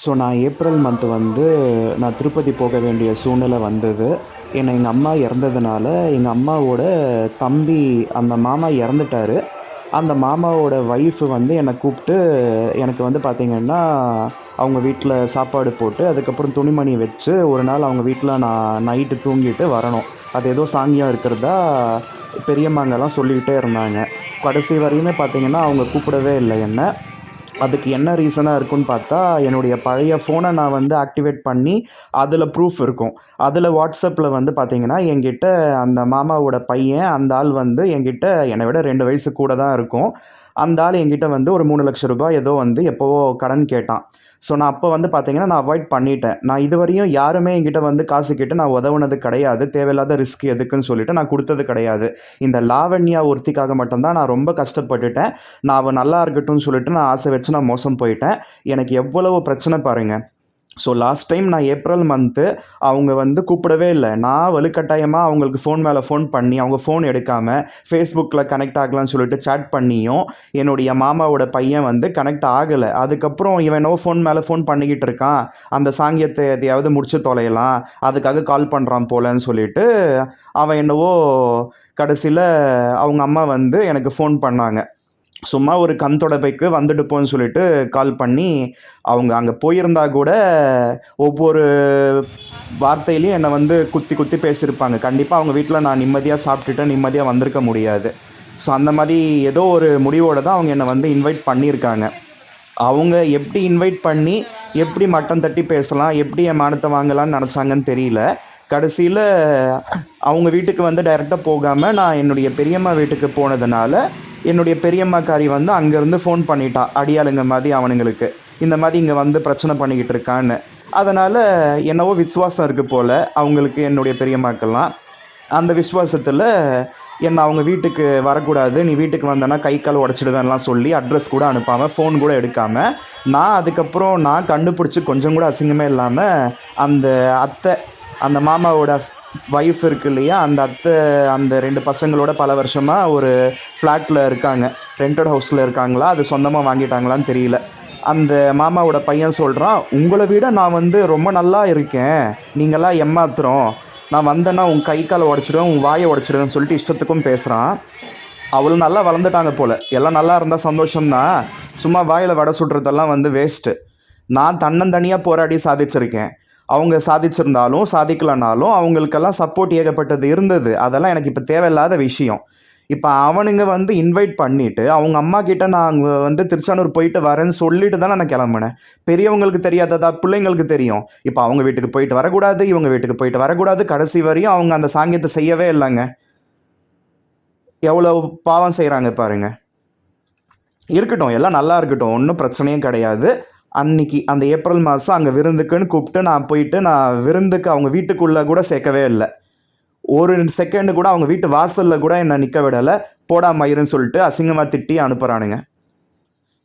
So நான் April month வந்து நான் திருப்பதி போக வேண்டிய சூழ்நிலை வந்தது. ஏன்னா எங்கள் அம்மா இறந்ததுனால எங்கள் அம்மாவோட தம்பி அந்த மாமா இறந்துட்டாரு. அந்த மாமாவோட ஒய்ஃபு வந்து என்னை கூப்பிட்டு எனக்கு வந்து பார்த்திங்கன்னா அவங்க வீட்டில் சாப்பாடு போட்டு அதுக்கப்புறம் துணிமணி வச்சு ஒரு நாள் அவங்க வீட்டில் நான் நைட்டு தூங்கிட்டு வரணும். அது ஏதோ சாங்கியம் இருக்கிறதா பெரியம்மாங்கெல்லாம் சொல்லிக்கிட்டே இருந்தாங்க. கடைசி வரையுமே பார்த்திங்கன்னா அவங்க கூப்பிடவே இல்லை என்னை. அதுக்கு என்ன ரீசனாக இருக்குன்னு பார்த்தா என்னுடைய பழைய ஃபோனை நான் வந்து ஆக்டிவேட் பண்ணி அதில் ப்ரூஃப் இருக்கும். அதில் வாட்ஸ்அப்பில் வந்து பார்த்திங்கன்னா என்கிட்ட அந்த மாமாவோட பையன் அந்த ஆள் வந்து என்கிட்ட என்னை விட ரெண்டு வயசு கூட தான் இருக்கும். அந்த ஆள் என்கிட்ட வந்து ஒரு மூணு லட்ச ரூபாய் ஏதோ வந்து எப்போவோ கடன் கேட்டான். ஸோ நான் அப்போ வந்து பார்த்தீங்கன்னா நான் அவாய்ட் பண்ணிட்டேன். நான் இதுவரையும் யாருமே என்கிட்ட வந்து காசு கேட்டு நான் உதவுனது கிடையாது. தேவையில்லாத ரிஸ்க் எதுக்குன்னு சொல்லிட்டு நான் கொடுத்தது கிடையாது. இந்த லாவண்யா ஒருத்திக்காக மட்டும்தான் நான் ரொம்ப கஷ்டப்பட்டுட்டேன். நான் அவள் நல்லா இருக்கட்டும்னு சொல்லிட்டு நான் ஆசை வச்சு நான் மோசம் போயிட்டேன். எனக்கு எவ்வளவு பிரச்சனை பாருங்கள் ஸோ லாஸ்ட் டைம் நான் ஏப்ரல் மந்த்து அவங்க வந்து கூப்பிடவே இல்லை. நான் வலுக்கட்டாயமாக அவங்களுக்கு ஃபோன் மேலே ஃபோன் பண்ணி அவங்க ஃபோன் எடுக்காமல் ஃபேஸ்புக்கில் கனெக்ட் ஆகலாம்னு சொல்லிட்டு சேட் பண்ணியும் என்னுடைய மாமாவோட பையன் வந்து கனெக்ட் ஆகலை. அதுக்கப்புறம் இவன் என்னவோ ஃபோன் மேலே ஃபோன் பண்ணிக்கிட்டு இருக்கான். அந்த சாங்கியத்தை எதையாவது முடிச்சு தொலையலாம். அதுக்காக கால் பண்ணுறான் போலன்னு சொல்லிட்டு அவன் என்னவோ கடைசியில் அவங்க அம்மா வந்து எனக்கு ஃபோன் பண்ணாங்க. சும்மா ஒரு கண் தொடப்பைக்கு வந்துட்டு போன்னு சொல்லிட்டு கால் பண்ணி அவங்க அங்கே போயிருந்தா கூட ஒவ்வொரு வார்த்தையிலையும் என்னை வந்து குத்தி குத்தி பேசியிருப்பாங்க. கண்டிப்பாக அவங்க வீட்டில் நான் நிம்மதியாக சாப்பிட்டுட்டு நிம்மதியாக வந்திருக்க முடியாது. ஸோ அந்த மாதிரி ஏதோ ஒரு முடிவோடு தான் அவங்க என்னை வந்து இன்வைட் பண்ணியிருக்காங்க. அவங்க எப்படி இன்வைட் பண்ணி எப்படி மட்டம் தட்டி பேசலாம் எப்படி என் மானத்தை வாங்கலாம்னு நினச்சாங்கன்னு தெரியல. கடைசியில் அவங்க வீட்டுக்கு வந்து டைரெக்டாக போகாமல் நான் என்னுடைய பெரியம்மா வீட்டுக்கு போனதுனால என்னுடைய பெரியம்மாக்காரி வந்து அங்கேருந்து ஃபோன் பண்ணிட்டா. அடியாளுங்க மாதிரி அவனுங்களுக்கு. இந்த மாதிரி இங்கே வந்து பிரச்சனை பண்ணிக்கிட்டு இருக்கான்னு. அதனால் என்னவோ விசுவாசம் இருக்குது போல் அவங்களுக்கு என்னுடைய பெரியம்மாக்கெல்லாம் அந்த விஸ்வாசத்தில் என்னை அவங்க வீட்டுக்கு வரக்கூடாது நீ வீட்டுக்கு வந்தேன்னா கை கால் உடச்சிடுவேன்லாம் சொல்லி அட்ரஸ் கூட அனுப்பாமல் ஃபோன் கூட எடுக்காமல் நான் அதுக்கப்புறம் நான் கண்டுபிடிச்சி கொஞ்சம் கூட அசிங்கமே இல்லாமல் அந்த அத்தை அந்த மாமாவோட ஒய்ஃப் இருக்கு இல்லையா? அந்த அத்தை அந்த ரெண்டு பசங்களோட பல வருஷமாக ஒரு ஃப்ளாட்டில் இருக்காங்க. ரெண்டட் ஹவுஸில் இருக்காங்களா? அது சொந்தமாக வாங்கிட்டாங்களான்னு தெரியல. அந்த மாமாவோட பையன் சொல்கிறான் உங்களை விட நான் வந்து ரொம்ப நல்லா இருக்கேன். நீங்களாம் ஏமாத்துறோம். நான் வந்தேன்னா உன் கை காலை உடச்சிடுவேன் உன் வாயை உடச்சிடுவேன்னு சொல்லிட்டு இஷ்டத்துக்கும் பேசுகிறான் அவளும் நல்லா வளர்ந்துட்டாங்க போல். எல்லாம் நல்லா இருந்தால் சந்தோஷம்தான். சும்மா வாயில் வடை சுடுறதெல்லாம் வந்து வேஸ்ட்டு நான் தன்னந்தனியாக போராடி சாதிச்சிருக்கேன். அவங்க சாதிச்சிருந்தாலும் சாதிக்கலனாலும் அவங்களுக்கெல்லாம் சப்போர்ட் ஏகப்பட்டது இருந்தது. அதெல்லாம் எனக்கு இப்போ தேவையில்லாத விஷயம். இப்போ அவனுங்க வந்து இன்வைட் பண்ணிவிட்டு அவங்க அம்மா கிட்ட நான் அங்கே வந்து திருச்சானூர் போயிட்டு வரேன்னு சொல்லிட்டு தானே நான் கிளம்புனேன். பெரியவங்களுக்கு தெரியாததா? பிள்ளைங்களுக்கு தெரியும். இப்போ அவங்க வீட்டுக்கு போயிட்டு வரக்கூடாது இவங்க வீட்டுக்கு போயிட்டு வரக்கூடாது. கடைசி வரையும் அவங்க அந்த சாங்கியத்தை செய்யவே இல்லைங்க. எவ்வளோ பாவம் செய்கிறாங்க பாருங்க. இருக்கட்டும் எல்லாம் நல்லா இருக்கட்டும். ஒன்றும் பிரச்சனையும் கிடையாது. அன்னைக்கு அந்த ஏப்ரல் மாதம் அங்கே விருந்துக்குன்னு கூப்பிட்டு நான் போயிட்டு நான் விருந்துக்கு அவங்க வீட்டுக்குள்ளே கூட சேர்க்கவே இல்லை. ஒரு செகண்டு கூட அவங்க வீட்டு வாசலில் கூட என்னை நிற்க விடலை. போடா மயிருன்னு சொல்லிட்டு அசிங்கமாக திட்டி அனுப்புகிறானுங்க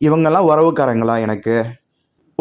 இவங்கெல்லாம் உறவுக்காரங்களா எனக்கு?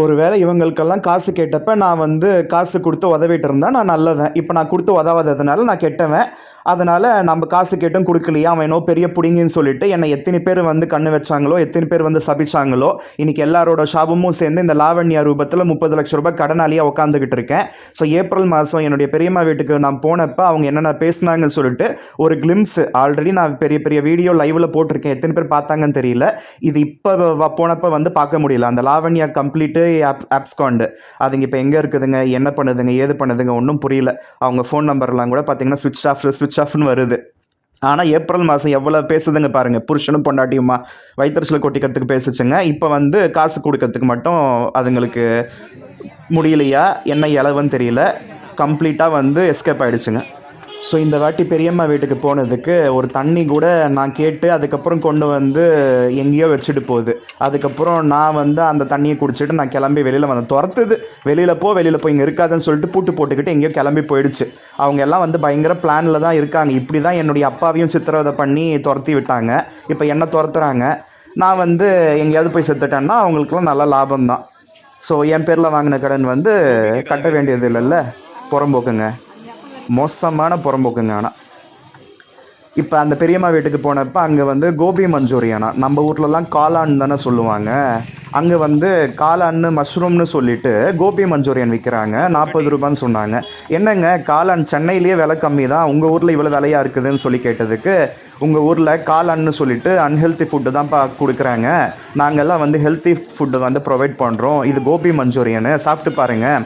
ஒருவேளை இவங்களுக்கெல்லாம் காசு கேட்டப்ப நான் வந்து காசு கொடுத்து உதவிட்டு இருந்தேன் நான் நல்லவன். இப்போ நான் கொடுத்து உதவாததுனால நான் கெட்டவன். அதனால் நம்ம காசு கேட்டும் கொடுக்கலையா? அவன் என்னோ பெரிய புடிங்கின்னு சொல்லிட்டு என்னை எத்தனை பேர் வந்து கண்ணு வச்சாங்களோ எத்தனை பேர் வந்து சபிச்சாங்களோ இன்றைக்கி எல்லாரோட ஷாபமும் சேர்ந்து இந்த லாவண்யா ரூபத்தில் முப்பது லட்ச ரூபாய் கடனாளியாக உட்காந்துக்கிட்டு இருக்கேன். ஸோ ஏப்ரல் மாதம் என்னுடைய பெரியம்மா வீட்டுக்கு நான் போனப்போ அவங்க என்னென்ன பேசுனாங்கன்னு சொல்லிட்டு ஒரு கிளிம்ஸ் ஆல்ரெடி நான் பெரிய பெரிய வீடியோ லைவில் போட்டிருக்கேன். எத்தனை பேர் பார்த்தாங்கன்னு தெரியல. இது இப்போ போனப்போ வந்து பார்க்க முடியல. அந்த லாவண்யா கம்ப்ளீட்டு ஆப் ஆப்ஸ்காண்டு அதுங்க இப்போ எங்கே இருக்குதுங்க என்ன பண்ணுதுங்க ஏது பண்ணுதுங்க ஒன்றும் புரியல. அவங்க ஃபோன் நம்பர்லாம் கூட பார்த்தீங்கன்னா ஸ்விட்ச் ஆஃப் ஸ்விட்ச் ஆஃப்னு வருது. ஆனால் ஏப்ரல் மாதம் எவ்வளோ பேசுதுங்க பாருங்கள் புருஷனும் பொண்டாட்டியுமா? வயிற்றுச்சில் கொட்டிக்கிறதுக்கு பேசுச்சுங்க. இப்போ வந்து காசு கொடுக்கறதுக்கு மட்டும் அதுங்களுக்கு முடியலையா? என்ன இலவுன்னு தெரியல. கம்ப்ளீட்டாக வந்து எஸ்கேப் ஆகிடுச்சுங்க ஸோ இந்த வாட்டி பெரியம்மா வீட்டுக்கு போனதுக்கு ஒரு தண்ணி கூட நான் கேட்டு அதுக்கப்புறம் கொண்டு வந்து எங்கேயோ வச்சுட்டு போகுது. அதுக்கப்புறம் நான் வந்து அந்த தண்ணியை குடிச்சிட்டு நான் கிளம்பி வெளியில் வந்தேன். துரத்துது. வெளியில் போ வெளியில் போய் இங்கே இருக்காதுன்னு சொல்லிட்டு பூட்டு போட்டுக்கிட்டு எங்கேயோ கிளம்பி போயிடுச்சு. அவங்க எல்லாம் வந்து பயங்கர பிளானில் தான் இருக்காங்க. இப்படி தான் என்னுடைய அப்பாவையும் சித்திரவதை பண்ணி துரத்தி விட்டாங்க. இப்போ என்ன துரத்துறாங்க? நான் வந்து எங்கேயாவது போய் செத்துட்டேன்னா அவங்களுக்குலாம் நல்ல லாபம் தான் ஸோ என் பேரில் வாங்கின கடன் வந்து கட்ட வேண்டியது இல்லைல்ல? புறம்போக்குங்க. மோசமான புறம்போக்குங்க ஆனால் இப்போ அந்த பெரியம்மா வீட்டுக்கு போனப்போ அங்கே வந்து கோபி மஞ்சூரியனா நம்ம ஊர்லலாம் காளான் தானே சொல்லுவாங்க. அங்கே வந்து காளான்னு மஷ்ரூம்னு சொல்லிட்டு கோபி மஞ்சூரியன் விற்கிறாங்க நாற்பது ரூபான்னு சொன்னாங்க. என்னங்க காளான் சென்னையிலேயே விலை கம்மி தான் உங்கள் ஊரில் இவ்வளோ விலையாக இருக்குதுன்னு சொல்லி கேட்டதுக்கு உங்கள் ஊரில் காளான்னு சொல்லிட்டு அன்ஹெல்த்தி ஃபுட்டு தான்ப்பா கொடுக்குறாங்க. நாங்கள்லாம் வந்து ஹெல்த்தி ஃபுட்டு வந்து ப்ரொவைட் பண்ணுறோம் இது கோபி மஞ்சூரியனு சாப்பிட்டு பாருங்கள்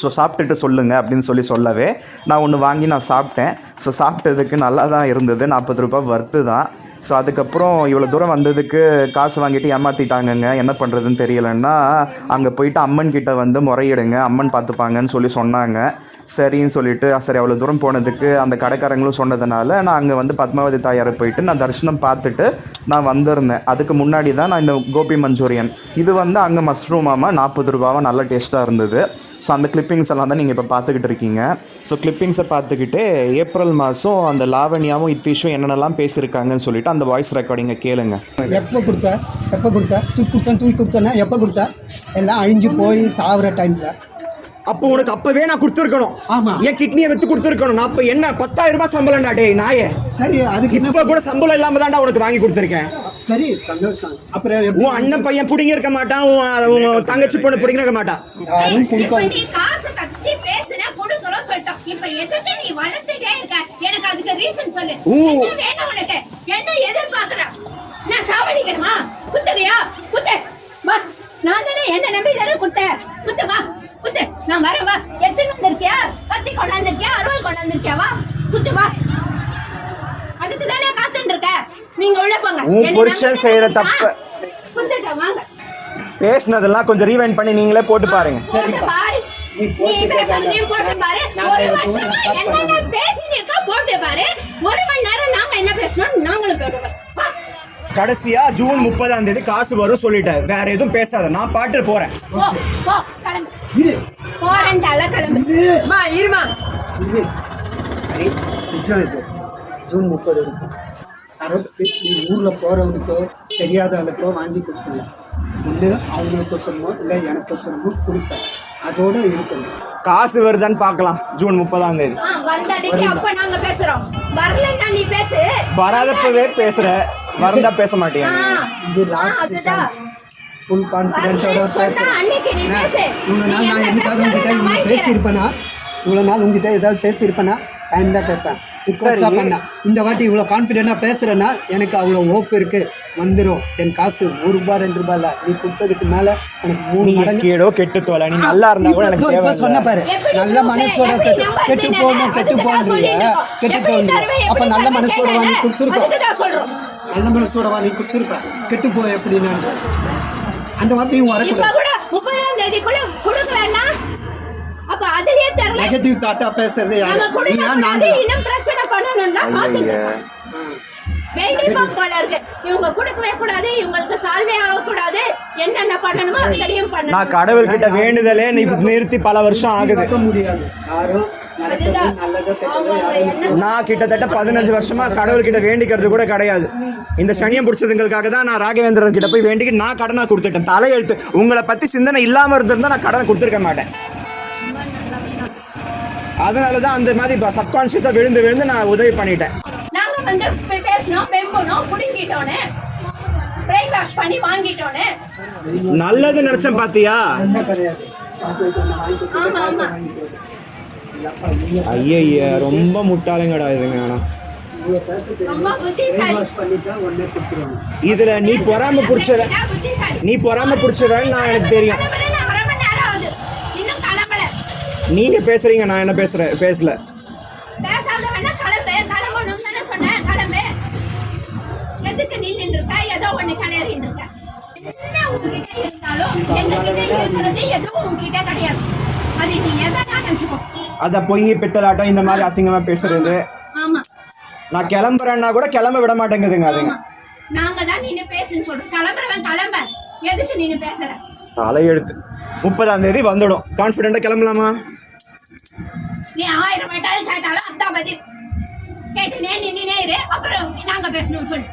ஸோ சாப்பிட்டுட்டு சொல்லுங்கள் அப்படின்னு சொல்லி சொல்லவே நான் ஒன்று வாங்கி நான் சாப்பிட்டேன். ஸோ சாப்பிட்டதுக்கு நல்லா தான் இருந்தது. நாற்பது ரூபாய் வர்த்து தான். ஸோ அதுக்கப்புறம் இவ்வளோ தூரம் வந்ததுக்கு காசு வாங்கிட்டு ஏமாற்றிட்டாங்கங்க என்ன பண்ணுறதுன்னு தெரியலன்னா அங்கே போயிட்டு அம்மன் கிட்ட வந்து முறையிடுங்க. அம்மன் பார்த்துப்பாங்கன்னு சொல்லி சொன்னாங்க. சரின்னு சொல்லிட்டு சரி அவ்வளோ தூரம் போனதுக்கு அந்த கடைக்காரங்களும் சொன்னதுனால நான் அங்கே வந்து பத்மாவதி தாயாரை போயிட்டு நான் தரிசனம் பார்த்துட்டு நான் வந்திருந்தேன். அதுக்கு முன்னாடி தான் நான் இந்த கோபி மஞ்சூரியன். இது வந்து அங்கே மஷ்ரூமாமா நாற்பது ரூபாவாக நல்ல டேஸ்ட்டாக இருந்தது. ஸோ அந்த கிளிப்பிங்ஸ் எல்லாம் தான் நீங்கள் இப்போ பார்த்துக்கிட்டு இருக்கீங்க. ஸோ கிளிப்பிங்ஸை பார்த்துக்கிட்டு ஏப்ரல் மாதம் அந்த லாவண்யாவும் இத்தீஷும் என்னென்னலாம் பேசியிருக்காங்கன்னு சொல்லிட்டு அந்த வாய்ஸ் ரெக்கார்டிங்கை கேளுங்க. எப்போ கொடுத்த? எப்போ கொடுத்த? தூக்கி கொடுத்தேன் தூக்கி கொடுத்தேன்னா எப்போ கொடுத்த? எல்லாம் அழிஞ்சு போய் சாகுற டைமில் அப்போ உனக்கு அப்பவே நான் கொடுத்துருக்கணும். ஆமா. என் கிட்னியை வித்து கொடுத்துருக்கணும். நான் அப்ப என்ன? பத்தாயிரம் ரூபாய் சம்பளம்டா டேய் நாயே. சரி அதுக்கு இப்ப கூட சம்பளம் இல்லாம தான்டா உனக்கு வாங்கி கொடுத்துருக்கேன். சரி சந்தோஷம். அப்புறம் உன் அண்ணன் பையன் புடிங்க இருக்க மாட்டான் உன் உன் தங்கச்சி பொண்ணு புடிங்க இருக்க மாட்டான். யாரும் நீ காசு கத்தி பேசுன கொடுக்கறோம் சொல்லிட்டோம். இப்ப எதுக்கு நீ வளர்த்துட்டே இருக்க? எனக்கு அதுக்கு ரீசன் சொல்லு. ஊ. என்ன வேணும் உனக்கு? என்ன எதிர்பார்க்கற நான் சாவடிக்கணுமா? குத்துறியா குத்து. வா. நான் தானே என்ன நம்பி தானே குத்தேன். குத்து வா. குத்து. நான் வரேன் வா. எத்தனை வந்திருக்கியா? கத்தி கொண்டாந்துருக்கியா? அருவாள் கொண்டாந்துருக்கியா? வா. குத்து வா அதுக்கு தானே காத்துட்டு இருக்க நீங்க உள்ள போங்க. உன் புருஷன் செய்யற தப்ப- பேசுனதெல்லாம் கொஞ்சம் ரீவைண்ட் பண்ணி நீங்களே போட்டு பாருங்க. போட்டு பாரு. நீ நீ போட்டு பேசுறதையும் போட்டு பாரு. நான் ஒரு பேசுறதை வருஷமா நான் பார்க்க என்னென்ன பேசினீக்கோ போட்டு பாரு. ஒரு மணி நேரம் நாங்க என்ன பேசணும் நாங்களும் போடுவோம் வா. கடைசியா ஜூன் முப்பதாம் தேதி காசு வரும் சொல்லிட்டேன். வேற எதுவும் பேசாத. நான் பாட்டு போறேன். இருமா. சரி ஜூன் முப்பது அறுபத்தி நீ ஊரில் போகிறவனுக்கோ தெரியாத ஆளுக்கோ வாங்கி கொடுத்துடலாம் ஒன்று அவங்களுக்கு சொன்னமோ இல்லை எனக்கு சொன்னமோ கொடுப்பேன் அதோட இருக்கணும். காசு வருதான்னு பார்க்கலாம். ஜூன் முப்பதாம் தேதி. ஆ வந்தடிக்கு அப்ப நாங்க பேசுறோம். வரலன்னா நீ பேசு. வராதப்பவே பேசுற. வரந்தா பேச நீ? இது லாஸ்ட். சான்ஸ் ஃபுல் கான்ஃபிடென்ட்டோட வரலன்னு சொன்னா பேசுகிறேன் அன்னைக்கு நீ பேசு. இவ்வளோ நாள் நான் என்ன என்னைக்காவது உங்ககிட்ட. பேசியிருப்பேனா? இவ்வளோ நாள் உங்ககிட்ட ஏதாவது பேசியிருப்பேனா? டைம் தான் கேட்பேன். ரிக்வஸ்டாக பண்ணேன் இந்த வாட்டி இவ்வளோ கான்ஃபிடென்ட்டாக பேசுகிறேன்னா எனக்கு அவ்வளோ ஹோப் இருக்குது வந்துடும் என் காசு ஒரு ரூபாய் ரெண்டு ரூபாய் இல்லை. நீ கொடுத்ததுக்கு மேலே எனக்கு மூணு நீ மடங்கு கீழோ கெட்டு தோல. நீ நல்லா இருந்தா கூட எனக்கு தேவை சொன்ன பாரு. நல்ல? மனசோட கெட்டு கெட்டு? போகணும் கெட்டு இருக்கோம். கெட்டு போகணும். அப்போ நல்ல மனசோட வாங்கி சொல்றோம். நல்ல மனசோட வாங்கி கொடுத்துருப்பேன் கெட்டு போய் எப்படி நான் அந்த வார்த்தையும் வரக்கூடாது கூட முப்பதாம் தேதிக்குள்ள கொடுக்கலன்னா அப்ப அதுலயே தெரியல. நெகட்டிவ் தாட்டா பேசுறது யாரு? நம்ம நானா இன்னும் பிரச்சனை பண்ணணும்னா பாத்துக்க வேண்டிப்பா போல இருக்கு இவங்க கொடுக்கவே கூடாது இவங்களுக்கு சால்வே ஆகக்கூடாது. என்னென்ன பண்ணணுமோ அத்தனையும் நான் பண்ணணும் கடவுள்கிட்ட வேண்டுதலே நிறுத்தி பல வருஷம் ஆகுது. நான் கிட்டத்தட்ட பதினஞ்சு வருஷமா கடவுள்கிட்ட வேண்டிக்கிறது கூட கிடையாது. இந்த சனியம் பிடிச்சதுங்களுக்காக தான் நான் ராகவேந்திரன் கிட்ட போய் வேண்டிக்கிட்டு நான் கடனை கொடுத்துட்டேன். தலையெழுத்து. உங்களை பத்தி சிந்தனை இல்லாம இருந்திருந்தா நான் கடனை கொடுத்துருக்க மாட்டேன். அதனால தான் அந்த மாதிரி சப்கான்ஷியஸா விழுந்து விழுந்து நான் உதவி பண்ணிட்டேன். நாங்க வந்து பேசினோம் பெம்புனோம் புடுங்கிட்டோன்னு பிரெயின் வாஷ் பண்ணி வாங்கிட்டோன்னு நல்லது நினைச்சேன் பாத்தியா? கொடுத்து ஆமா, ஐய ரொம்ப முட்டாளுங்கடா இதுங்க ஆனா. இதுல நீ பொறாம புடிச்சவன் நீ பொறாம புடிச்சவன் நான் எனக்கு தெரியும் கிளம்புறேன், நான் அரை மணி நேரம் ஆகுது இன்னும் கிளம்பல நீங்க பேசுறீங்க நான் என்ன பேசுறேன்? பேசல. பேசாத வேணா கிளம்பு. கிளம்பணும் தானே சொன்னேன் கிளம்பு. எதுக்கு நீ நின்று இருக்க ஏதோ ஒண்ணு கிளறின்னு இருக்க என்ன உன்கிட்ட இருந்தாலும் எங்க கிட்ட இருக்கிறது எதுவும் உன்கிட்ட கிடையாது. அது நீ எதை நினைச்சுக்கோ. அத பொய் பித்தலாட்டம் இந்த மாதிரி அசிங்கமா பேசுறது. ஆமா நான் கிளம்புறேன்னா கூட கிளம்ப விட மாட்டேங்குதுங்க அதுங்க. நாங்க தான் நின்னு பேசுன்னு சொல்றோம். கிளம்புறவன் கிளம்ப. எதுக்கு நின்னு பேசுற? தலையெழுத்து. முப்பதாம் தேதி வந்துடும். கான்ஃபிடென்ட்டா கிளம்பலாமா? நீ ஆயிரம் வேட்டாலும் கேட்டாலும் அதான் பதில். கேட்டுனே நின்னுனே இரு. அப்புறம் நாங்க பேசணும்னு சொல்லு.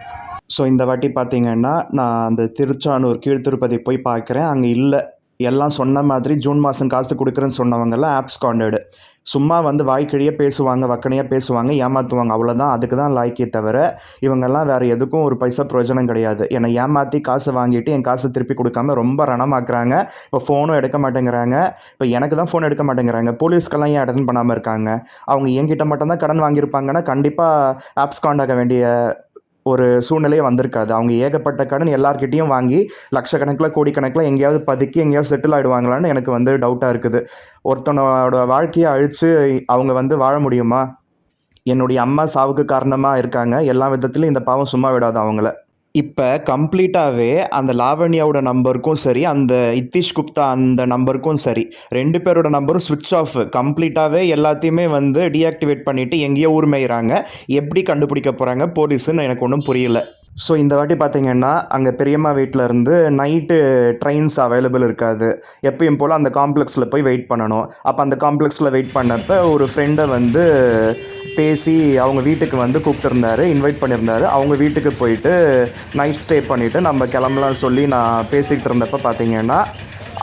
ஸோ இந்த வாட்டி பார்த்தீங்கன்னா நான் அந்த திருச்சானூர் கீழ்த்திருப்பதி போய் பார்க்குறேன். அங்கே இல்லை. எல்லாம் சொன்ன மாதிரி ஜூன் மாதம் காசு கொடுக்குறேன்னு சொன்னவங்கெல்லாம் ஆப்ஸ் காண்டடு சும்மா வந்து வாய்க்கிழியே பேசுவாங்க வக்கனையாக பேசுவாங்க ஏமாற்றுவாங்க அவ்வளோதான் அதுக்கு தான் லாய்க்கே தவிர இவங்கெல்லாம் வேறு எதுக்கும் ஒரு பைசா பிரயோஜனம் கிடையாது. என்னை ஏமாற்றி காசு வாங்கிட்டு என் காசை திருப்பி கொடுக்காம ரொம்ப ரணமாக்குறாங்க. இப்போ ஃபோனும் எடுக்க மாட்டேங்கிறாங்க. இப்போ எனக்கு தான் ஃபோன் எடுக்க மாட்டேங்கிறாங்க. போலீஸ்க்கெல்லாம் ஏன் அட்டன் பண்ணாமல் இருக்காங்க? அவங்க என்கிட்ட மட்டும்தான் கடன் வாங்கியிருப்பாங்கன்னா கண்டிப்பாக ஆப்ஸ் காண்டாக வேண்டிய ஒரு சூழ்நிலையே வந்திருக்காது. அவங்க ஏகப்பட்ட கடன் எல்லார்கிட்டேயும் வாங்கி லட்சக்கணக்கில் கோடிக்கணக்கில் எங்கேயாவது பதுக்கி எங்கேயாவது செட்டில் ஆகிடுவாங்களான்னு எனக்கு வந்து டவுட்டாக இருக்குது. ஒருத்தனோட வாழ்க்கையை அழித்து அவங்க வந்து வாழ முடியுமா? என்னுடைய அம்மா சாவுக்கு காரணமாக இருக்காங்க. எல்லா விதத்துலையும் இந்த பாவம் சும்மா விடாது அவங்கள. இப்போ கம்ப்ளீட்டாகவே அந்த லாவண்யாவோட நம்பருக்கும் சரி அந்த இத்திஷ் குப்தா அந்த நம்பருக்கும் சரி ரெண்டு பேரோட நம்பரும் சுவிட்ச் ஆஃப் கம்ப்ளீட்டாகவே எல்லாத்தையுமே வந்து டீஆக்டிவேட் பண்ணிவிட்டு எங்கேயோ ஊர்மையிறாங்க எப்படி கண்டுபிடிக்க போகிறாங்க போலீஸுன்னு எனக்கு ஒன்றும் புரியல. ஸோ இந்த வாட்டி பார்த்தீங்கன்னா அங்கே பெரியம்மா வீட்டில் இருந்து நைட்டு ட்ரெயின்ஸ் அவைலபிள் இருக்காது. எப்பயும் போல் அந்த காம்ப்ளெக்ஸில் போய் வெயிட் பண்ணணும். அப்போ அந்த காம்ப்ளெக்ஸில் வெயிட் பண்ணப்போ ஒரு ஃப்ரெண்டை வந்து பேசி அவங்க வீட்டுக்கு வந்து கூப்பிட்டுருந்தாரு இன்வைட் பண்ணியிருந்தாரு. அவங்க வீட்டுக்கு போயிட்டு நைட் ஸ்டே பண்ணிவிட்டு நம்ம கிளம்பலாம்னு சொல்லி நான் பேசிக்கிட்டு இருந்தப்போ பார்த்தீங்கன்னா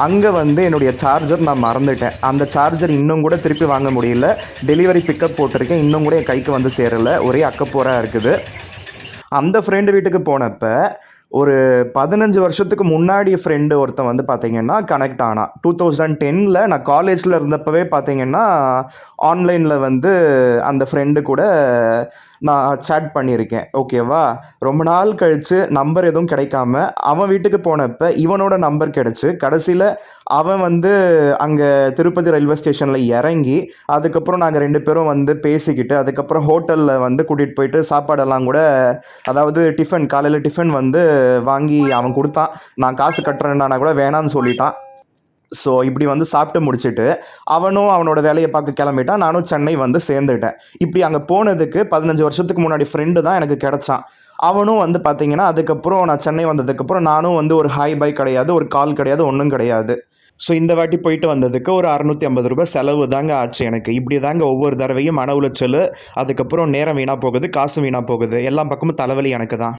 அங்கே வந்து என்னுடைய சார்ஜர் நான் மறந்துட்டேன். அந்த சார்ஜர் இன்னும் கூட திருப்பி வாங்க முடியல. டெலிவரி பிக்கப் போட்டிருக்கேன். இன்னும் கூட என் கைக்கு வந்து சேரலை. ஒரே அக்கப்போராக இருக்குது. அந்த ஃப்ரெண்டு வீட்டுக்கு போனப்போ ஒரு பதினஞ்சு வருஷத்துக்கு முன்னாடி ஃப்ரெண்டு ஒருத்தன் வந்து பார்த்தீங்கன்னா கனெக்ட் ஆனான் டூ தௌசண்ட் டெனில் நான் காலேஜில் இருந்தப்பவே பார்த்தீங்கன்னா ஆன்லைனில் வந்து அந்த ஃப்ரெண்டு கூட நான் சேட் பண்ணியிருக்கேன். ஓகேவா ரொம்ப நாள் கழித்து நம்பர் எதுவும் கிடைக்காம அவன் வீட்டுக்கு போனப்போ இவனோட நம்பர் கிடச்சி. கடைசியில் அவன் வந்து அங்கே திருப்பதி ரயில்வே ஸ்டேஷனில் இறங்கி அதுக்கப்புறம் நாங்கள் ரெண்டு பேரும் வந்து பேசிக்கிட்டு அதுக்கப்புறம் ஹோட்டலில் வந்து கூட்டிகிட்டு போயிட்டு சாப்பாடெல்லாம் கூட அதாவது டிஃபன் காலையில் டிஃபன் வந்து வாங்கி அவன் கொடுத்தான் நான் காசு கட்டுறேன்னா கூட வேணான்னு சொல்லிட்டான். ஸோ இப்படி வந்து சாப்பிட்டு முடிச்சுட்டு அவனும் அவனோட வேலையை பார்க்க கிளம்பிட்டான். நானும் சென்னை வந்து சேர்ந்துட்டேன். இப்படி அங்கே போனதுக்கு பதினஞ்சு வருஷத்துக்கு முன்னாடி ஃப்ரெண்டு தான் எனக்கு கிடச்சான். அவனும் வந்து பார்த்தீங்கன்னா அதுக்கப்புறம் நான் சென்னை வந்ததுக்கப்புறம் நானும் வந்து ஒரு ஹாய் பை கிடையாது ஒரு கால் கிடையாது ஒன்றும் கிடையாது. ஸோ இந்த வாட்டி போயிட்டு வந்ததுக்கு ஒரு அறநூற்றி ஐம்பது ரூபாய் செலவு தாங்க ஆச்சு எனக்கு. இப்படி தாங்க ஒவ்வொரு தடவையும் மன உளைச்சல் அதுக்கப்புறம் நேரம் வீணாக போகுது காசு வீணாக போகுது. எல்லா பக்கமும் தலைவலி எனக்கு தான்.